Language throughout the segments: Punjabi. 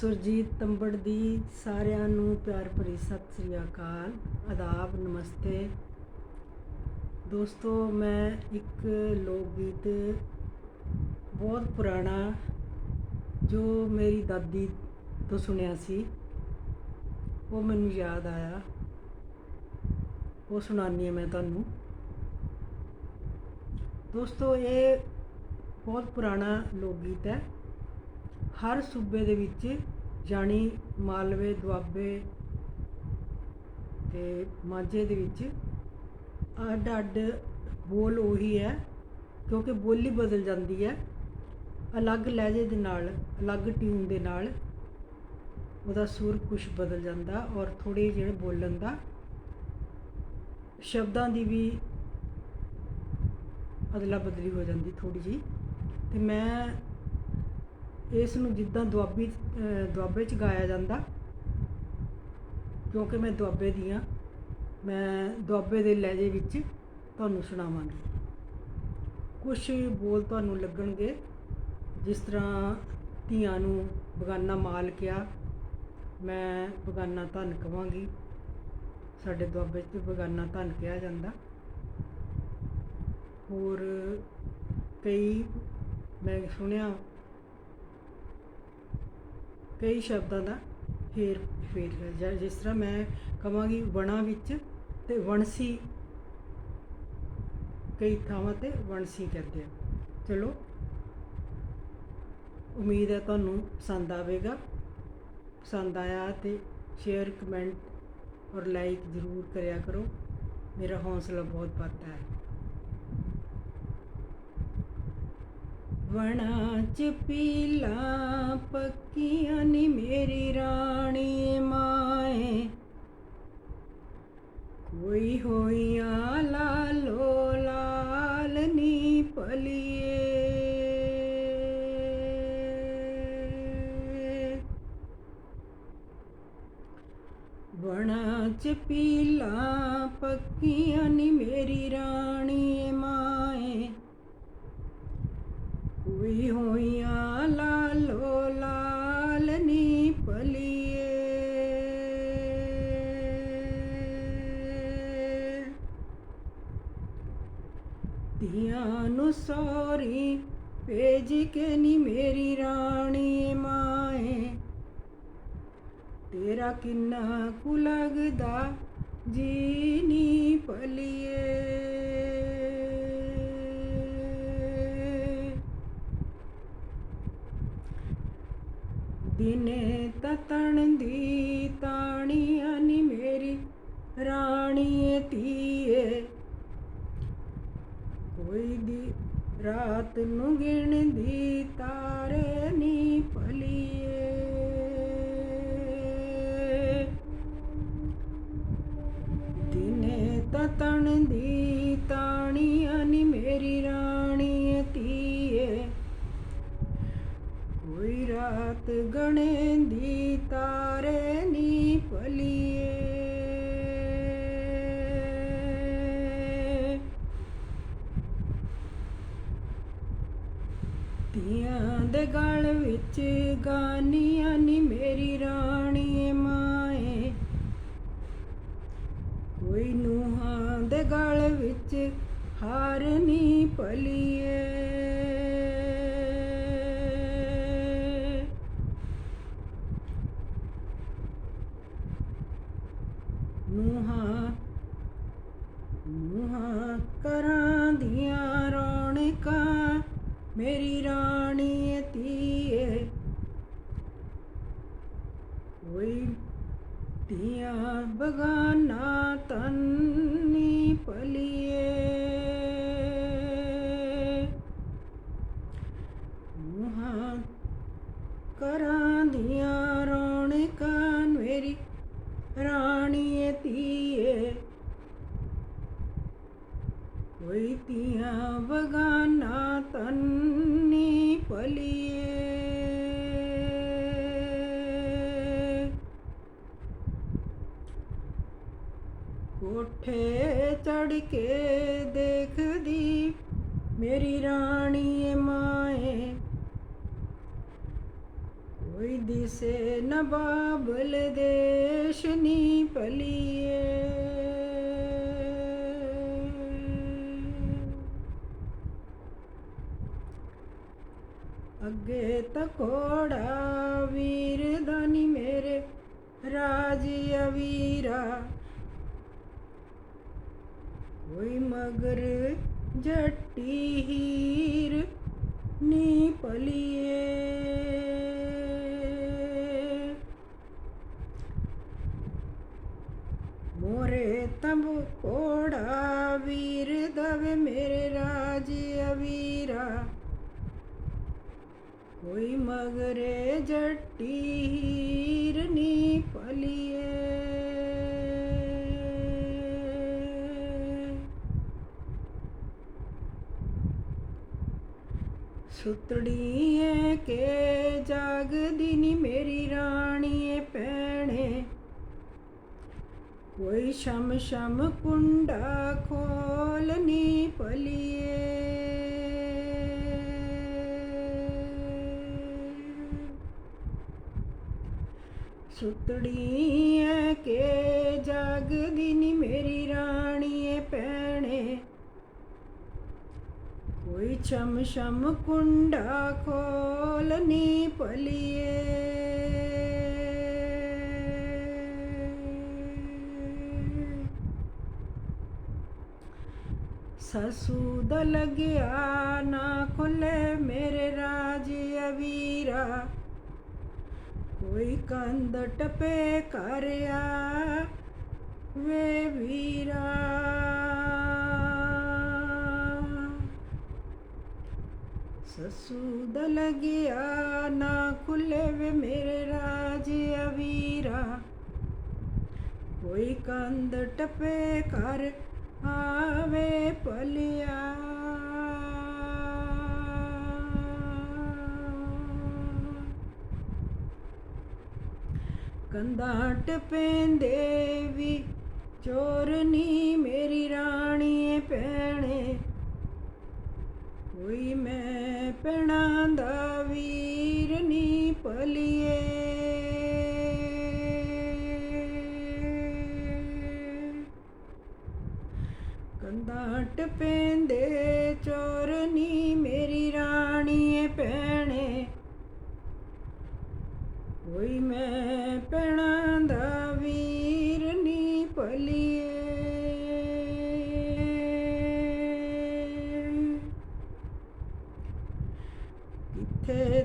ਸੁਰਜੀਤ ਤੰਬੜ ਦੀ ਸਾਰਿਆਂ ਨੂੰ ਪਿਆਰ ਭਰੀ ਸਤਿ ਸ੍ਰੀ ਅਕਾਲ। ਆਦਾਬ, ਨਮਸਤੇ। ਦੋਸਤੋ, ਮੈਂ ਇੱਕ ਲੋਕ ਗੀਤ ਬਹੁਤ ਪੁਰਾਣਾ ਜੋ ਮੇਰੀ ਦਾਦੀ ਤੋਂ ਸੁਣਿਆ ਸੀ। ਉਹ ਮੈਨੂੰ ਯਾਦ ਆਇਆ। ਉਹ ਸੁਣਾਉਂਦੀ ਹਾਂ ਮੈਂ ਤੁਹਾਨੂੰ। ਦੋਸਤੋ, ਇਹ ਬਹੁਤ ਪੁਰਾਣਾ ਲੋਕ ਗੀਤ ਹੈ। ਹਰ ਸੂਬੇ ਦੇ ਵਿੱਚ ਜਾਣੀ, ਮਾਲਵੇ, ਦੁਆਬੇ ਤੇ ਮਾਝੇ ਦੇ ਵਿੱਚ ਅੱਡ ਅੱਡ ਬੋਲ ਉਹੀ ਹੈ, ਕਿਉਂਕਿ ਬੋਲੀ ਬਦਲ ਜਾਂਦੀ ਹੈ। ਅਲੱਗ ਲਹਿਜੇ ਦੇ ਨਾਲ, ਅਲੱਗ ਟਿਊਨ ਦੇ ਨਾਲ ਉਹਦਾ ਸੁਰ ਕੁਛ ਬਦਲ ਜਾਂਦਾ ਔਰ ਥੋੜੀ ਜਿਹੜੇ ਬੋਲਣ ਦਾ ਸ਼ਬਦਾਂ ਦੀ ਵੀ ਅਦਲਾ ਬਦਲੀ ਹੋ ਜਾਂਦੀ ਥੋੜੀ ਜੀ ਤੇ ਮੈਂ ਇਸ ਨੂੰ ਜਿੱਦਾਂ ਦੁਆਬੀ, ਅਹ, ਦੁਆਬੇ ਚ ਗਾਇਆ ਜਾਂਦਾ, ਕਿਉਂਕਿ ਮੈਂ ਦੁਆਬੇ ਦੀ ਹਾਂ ਮੈਂ ਦੁਆਬੇ ਦੇ ਲਹਿਜੇ ਵਿੱਚ ਤੁਹਾਨੂੰ ਸੁਣਾਵਾਂਗੀ। ਕੁਝ ਬੋਲ ਤੁਹਾਨੂੰ ਲੱਗਣਗੇ, ਜਿਸ ਤਰ੍ਹਾਂ ਧੀਆਂ ਨੂੰ ਬਗਾਨਾ ਮਾਲ ਕਿਹਾ, ਮੈਂ ਬਗਾਨਾ ਧਨ ਕਵਾਂਗੀ। ਸਾਡੇ ਦੁਆਬੇ 'ਚ ਬਗਾਨਾ ਧਨ ਕਿਹਾ ਜਾਂਦਾ। ਹੋਰ ਕਈ, ਮੈਂ ਸੁਣਿਆ ਕਈ ਸ਼ਬਦਾਂ ਦਾ ਫੇਰ ਫੇਰ ਜਿਸ ਤਰ੍ਹਾਂ ਮੈਂ ਕਵਾਂਗੀ ਵਣਾ ਵਿੱਚ ਤੇ ਵਣਸੀ ਕਈ ਥਾਵਾਂ ਤੇ ਵਣਸੀ ਕਹਿੰਦੇ ਆ। ਚਲੋ, ਉਮੀਦ ਹੈ ਤੁਹਾਨੂੰ ਪਸੰਦ ਆਵੇਗਾ। ਪਸੰਦ ਆਇਆ ਤੇ ਸ਼ੇਅਰ ਕਮੈਂਟ ਔਰ ਲਾਈਕ ਜ਼ਰੂਰ ਕਰਿਆ ਕਰੋ। ਮੇਰਾ ਹੌਸਲਾ ਬਹੁਤ ਵੱਧਦਾ ਹੈ। ਵਣਾ ਚ ਪੀਲਾ ਪੱਕੀਆਂ ਨੀ ਮੇਰੀ ਰਾਣੀ ਮਾਏ। ਕੋਈ ਹੋਈਆਂ ਲਾਲੋ ਲਾਲ ਨੀ ਪਲੀਏ ਵਣਾ ਚ ਪੀਲਾ ਪੱਕੀਆਂ ਨੀ ਮੇਰੀ ਰਾਣੀ ਮਾਏ। ਧੀਆਂ ਨੂੰ ਸੋਰੀ, ਭੇਜ ਕੇ ਨੀ ਮੇਰੀ ਰਾਣੀ ਮਾਏ। ਤੇਰਾ ਕਿੰਨਾ ਕੁ ਲੱਗਦਾ ਜੀਨੀ ਨੀ ਪਲੀਏ ਦਿਨੇ ਤਤਣ ਦੀ ਤਾਣੀਆਂ ਨੀ ਮੇਰੀ ਰਾਣੀ ਧੀਏ। वैदिता ਧੀਆਂ ਦੇ ਗਲ ਵਿੱਚ ਗਾਨੀਆਂ ਨੀ ਮੇਰੀ ਰਾਣੀ ਮਾਏ। ਕੋਈ ਨੂਹਾਂ ਦੇ ਗਲ ਵਿੱਚ ਹਾਰ ਨੀ ਭਲੀਏ। ਨੂਹਾਂ ਨੂਹਾਂ ਕਰਾਂ ਮੇਰੀ ਰਾਣੀ ਧੀਏ। ਕੋਈ ਧੀਆਂ ਬਗਾਨਾ ਕੋਠੇ ਚੜ ਕੇ ਦੇਖਦੀ, ਮੇਰੀ ਰਾਣੀ ਮਾਏ। ਕੋਈ ਦਿਸੇ ਨ ਬਾਬਲ ਦੇਸ਼ ਨੀ ਭਲੀਏ। ਅੱਗੇ ਤਕੋੜਾ ਵੀਰ ਦਾਨੀ ਮੇਰੇ, ਰਾਜ ਅਵੀਰਾ ਕੋਈ ਮਗਰ ਜੱਟੀ ਹੀਰ ਨੀ ਪਲੀਏ ਮੋਰੇ ਤੰਬ ਕੋੜਾ ਵੀਰ ਦਵੇ ਮੇਰੇ ਰਾਜ ਅਵੀਰਾ। ਕੋਈ ਮਗਰੇ ਜੱਟੀ ਹੀਰ ਨੀ ਪਲੀਏ ਸੁਤੜੀਏ ਕੇ ਜਾਗਦੀ ਨੀ ਮੇਰੀ ਰਾਣੀਏ ਪੈਣੇ ਕੋਈ ਸ਼ਮ ਸ਼ਮ ਕੁੰਡਾ ਖੋਲਨੀ ਪਲੀਏ ਹੈ ਕੇ ਜਾਗਦੀ ਨੀ ਮੇਰੀ ਰਾਣੀਏ ਕੋਈ ਛਮ ਛਮ ਕੁੰਡਾ ਖੋਲਨੀ ਪਲੀਏ ਸਸੂ ਦਾ ਲਗਿਆ ਨਾ ਖੁੱਲੇ ਮੇਰੇ ਰਾਜ ਅਵੀਰਾ ਕੋਈ ਕੰਧ ਟਪੇ ਕਰਿਆ ਸਸੂ ਦਾ ਲਗਿਆ ਨਾ ਖੁੱਲੇ ਵੇ ਮੇਰੇ ਰਾਜ ਅਵੀਰਾ ਕੋਈ ਕੰਧ ਟਪੇ ਕਰ ਆਵੇ ਪਲਿਆ ਕੰਧਾਂ ਟਪੇਂਦੇ ਵੀ ਚੋਰਨੀ ਮੇਰੀ ਰਾਣੀਏ ਭੈਣੇ ਕੋਈ ਮੈਂ ਪੈਣਾ ਦਾ ਵੀਰ ਨੀ ਪਲੀਏ ਕੰਧਾਂ ਟਪੇਂਦੇ ਚੋਰਨੀ ਮੇਰੀ ਰਾਣੀਏ ਪੈਣੇ। ਕੋਈ ਮੈਂ ਪੈਣਾ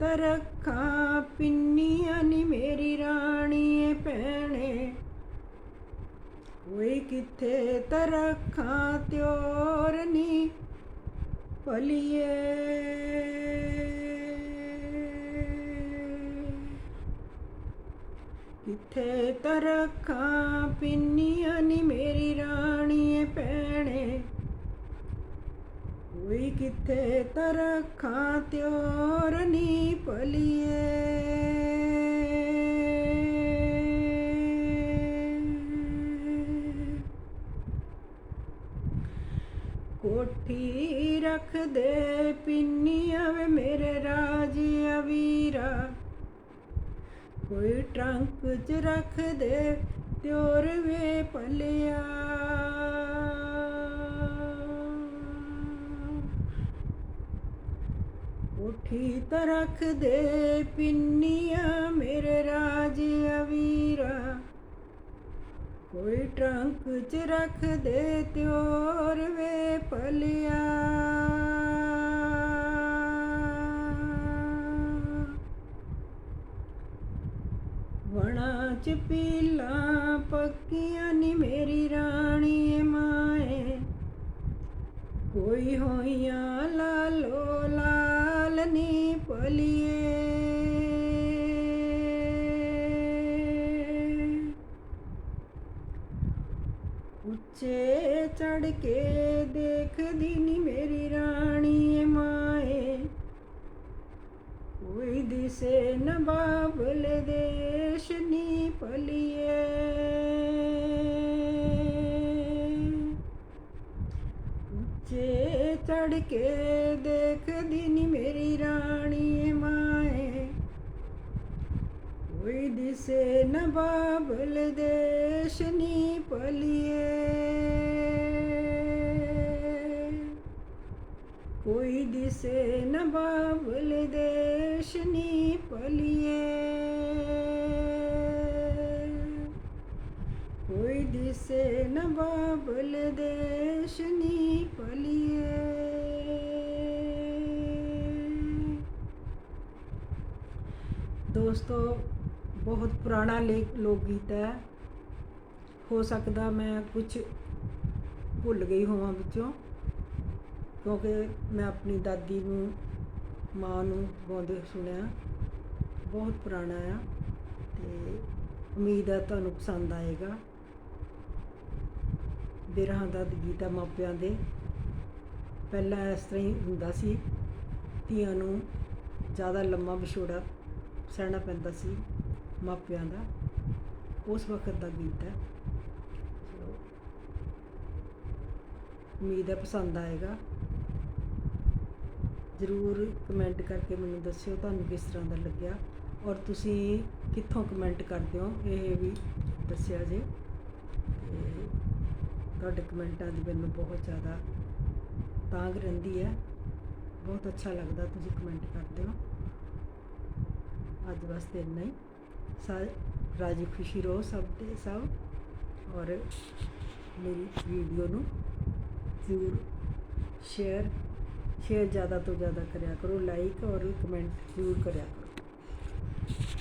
ਤਰਖਾਂ ਪਿੰਨੀਆਂ ਨੀ ਮੇਰੀ ਰਾਣੀਏ ਭੈਣੇ। ਕੋਈ ਕਿੱਥੇ ਤਰਖਾਂ ਤਿਉਰ ਨੀ ਪਲੀਏ ਕਿੱਥੇ ਤਰਖਾਂ ਪਿੰਨੀਆਂ ਨੀ ਮੇਰੀ ਰਾਣੀਏ ਭੈਣੇ। ਕੋਈ ਕਿੱਥੇ ਤਰਖਾਂ ਤਿਉਰ ਨੀ ਪਲੀਏ? ਕੋਠੀ ਰੱਖ ਦੇ ਪਿੰਨੀਆਂ ਵੇ ਮੇਰੇ ਰਾਜ ਅਵੀਰਾ। ਕੋਈ ਟਰੰਕ ਚ ਰੱਖ ਦੇ ਤਿਉਰ ਵੇ ਪਲਿਆ। ਉਠੀ ਤਾਂ ਦੇ ਪਿੰਨੀਆਂ ਮੇਰੇ ਰਾਜ ਅਵੀਰਾ। ਕੋਈ ਟਰੰਕ ਚ ਰੱਖ ਦੇ ਤਿਉਰ ਵੇ ਪਲਿਆ। ਵਣਾ ਚ ਪੀਲਾਂ ਪੱਕੀਆਂ ਨੀ ਮੇਰੀ ਰਾਣੀਏ ਮਾਏ। ਕੋਈ ਹੋਈਆਂ ਲਾ ਨੀ ਉੱਚੇ ਚੜ ਕੇ ਦੇਖਦੀ ਨੀ ਮੇਰੀ ਰਾਣੀਏ ਮਾਏ। ਕੋਈ ਦਿਸੇ ਨ ਬਾਬਲ ਦੇਸ਼ ਨੀ ਪਲੀਏ ਉੱਚੇ ਚੜ ਕੇ ਦੇਖਦੀ ਨੀ ਮੇਰੀ ਰਾਣੀਏ ਕੋਈ ਦਿਸੇ ਨ ਬਾਬਲ ਦੇਸ਼ ਨੀ ਪਲੀਏ ਕੋਈ ਦਿਸੇ ਨ ਬਾਬਲ ਦੇਸ਼ ਨੀ ਪਲੀਏ ਕੋਈ ਦਿਸੇ ਨ ਬਾਬਲ ਦੇਸ਼ ਨੀ ਪਲੀਏ ਦੋਸਤੋ ਬਹੁਤ ਪੁਰਾਣਾ ਲੇਖ ਲੋਕ ਗੀਤ ਹੈ। ਹੋ ਸਕਦਾ ਮੈਂ ਕੁਝ ਭੁੱਲ ਗਈ ਹੋਵਾਂ ਵਿੱਚੋਂ, ਕਿਉਂਕਿ ਮੈਂ ਆਪਣੀ ਦਾਦੀ ਨੂੰ, ਮਾਂ ਨੂੰ ਗਾਉਂਦੇ ਸੁਣਿਆ। ਬਹੁਤ ਪੁਰਾਣਾ ਆ ਤੇ ਉਮੀਦ ਹੈ ਤੁਹਾਨੂੰ ਪਸੰਦ ਆਏਗਾ। ਬਿਰਹਾਂ ਦਾ ਗੀਤ ਹੈ ਮਾਪਿਆਂ ਦੇ। ਪਹਿਲਾਂ ਇਸ ਤਰ੍ਹਾਂ ਹੀ ਹੁੰਦਾ ਸੀ, ਧੀਆਂ ਨੂੰ ਜ਼ਿਆਦਾ ਲੰਮਾ ਵਿਛੋੜਾ ਸਹਿਣਾ ਪੈਂਦਾ ਸੀ। ਮਾਪਿਆਂ ਦਾ ਉਸ ਵਕਤ ਦਾ ਗੀਤ ਹੈ। ਉਮੀਦ ਹੈ ਪਸੰਦ ਆਏਗਾ। ਜ਼ਰੂਰ ਕਮੈਂਟ ਕਰਕੇ ਮੈਨੂੰ ਦੱਸਿਓ ਤੁਹਾਨੂੰ ਕਿਸ ਤਰ੍ਹਾਂ ਦਾ ਲੱਗਿਆ ਔਰ ਤੁਸੀਂ ਕਿੱਥੋਂ ਕਮੈਂਟ ਕਰਦੇ ਹੋ, ਇਹ ਵੀ ਦੱਸਿਆ ਜੇ। ਤੇ ਤੁਹਾਡੇ ਕਮੈਂਟਾਂ ਦੀ ਮੈਨੂੰ ਬਹੁਤ ਜ਼ਿਆਦਾ ਤਾਂਗ ਰਹਿੰਦੀ ਹੈ। ਬਹੁਤ ਅੱਛਾ ਲੱਗਦਾ ਤੁਸੀਂ ਕਮੈਂਟ ਕਰਦੇ ਹੋ। ਅੱਜ ਵਾਸਤੇ ਇੰਨਾ ਹੀ। ਰਾਜੀ ਖੁਸ਼ੀ ਰਹੋ ਸਭ ਦੇ ਸਭ। ਔਰ ਮੇਰੀ ਵੀਡੀਓ ਨੂੰ ਜ਼ਰੂਰ ਸ਼ੇਅਰ ਸ਼ੇਅਰ ਜ਼ਿਆਦਾ ਤੋਂ ਜ਼ਿਆਦਾ ਕਰਿਆ ਕਰੋ ਲਾਈਕ ਔਰ ਕਮੈਂਟ ਜ਼ਰੂਰ ਕਰਿਆ ਕਰੋ।